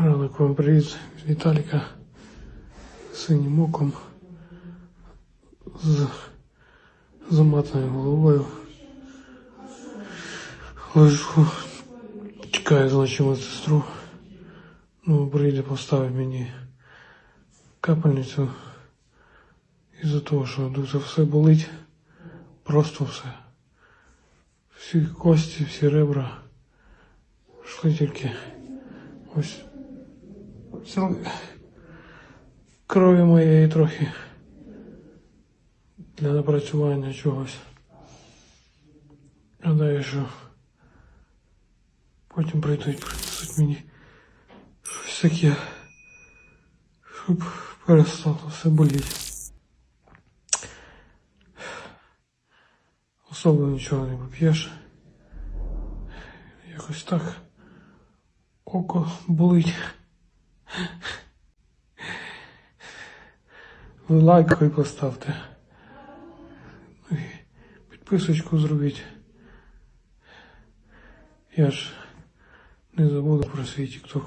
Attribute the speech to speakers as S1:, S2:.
S1: Ранок вам привіт з Віталіка з синім оком з заматаною головою. Лежу, чекаю, значить, медсестру. Ну, прийде поставить мені капельницю. Із-за того, що дуже все болить. Просто все. Всі кості, всі ребра. Що тільки ось Взяли крові моєї трохи для напрацювання чогось. Гадаю, що потім прийдуть, принесуть мені щось таке, щоб перестало все боліти. Особливо нічого не поп'єш. Якось так око болить. Лайк хай поставте. Ну і підписочку зробіть. Я ж не забуду про свій TikTok.